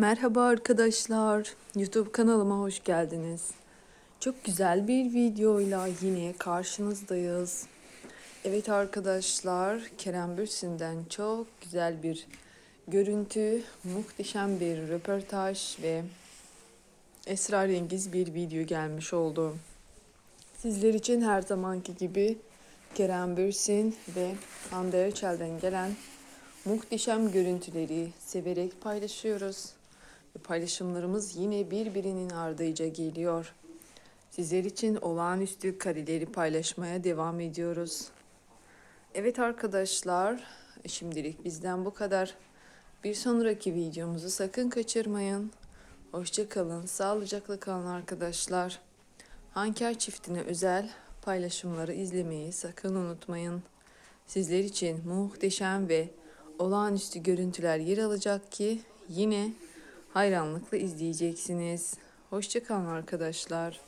Merhaba arkadaşlar. YouTube kanalıma hoş geldiniz. Çok güzel bir videoyla yine karşınızdayız. Evet arkadaşlar, Kerem Bürsin'den çok güzel bir görüntü, muhteşem bir röportaj ve esrarengiz bir video gelmiş oldu. Sizler için her zamanki gibi Kerem Bürsin ve Hande Erçel'den gelen muhteşem görüntüleri severek paylaşıyoruz. Paylaşımlarımız yine birbirinin ardıyla geliyor. Sizler için olağanüstü kareleri paylaşmaya devam ediyoruz. Evet arkadaşlar, şimdilik bizden bu kadar. Bir sonraki videomuzu sakın kaçırmayın. Hoşça kalın, sağlıcakla kalın arkadaşlar. Hanker çiftine özel paylaşımları izlemeyi sakın unutmayın. Sizler için muhteşem ve olağanüstü görüntüler yer alacak ki yine hayranlıkla izleyeceksiniz. Hoşçakalın arkadaşlar.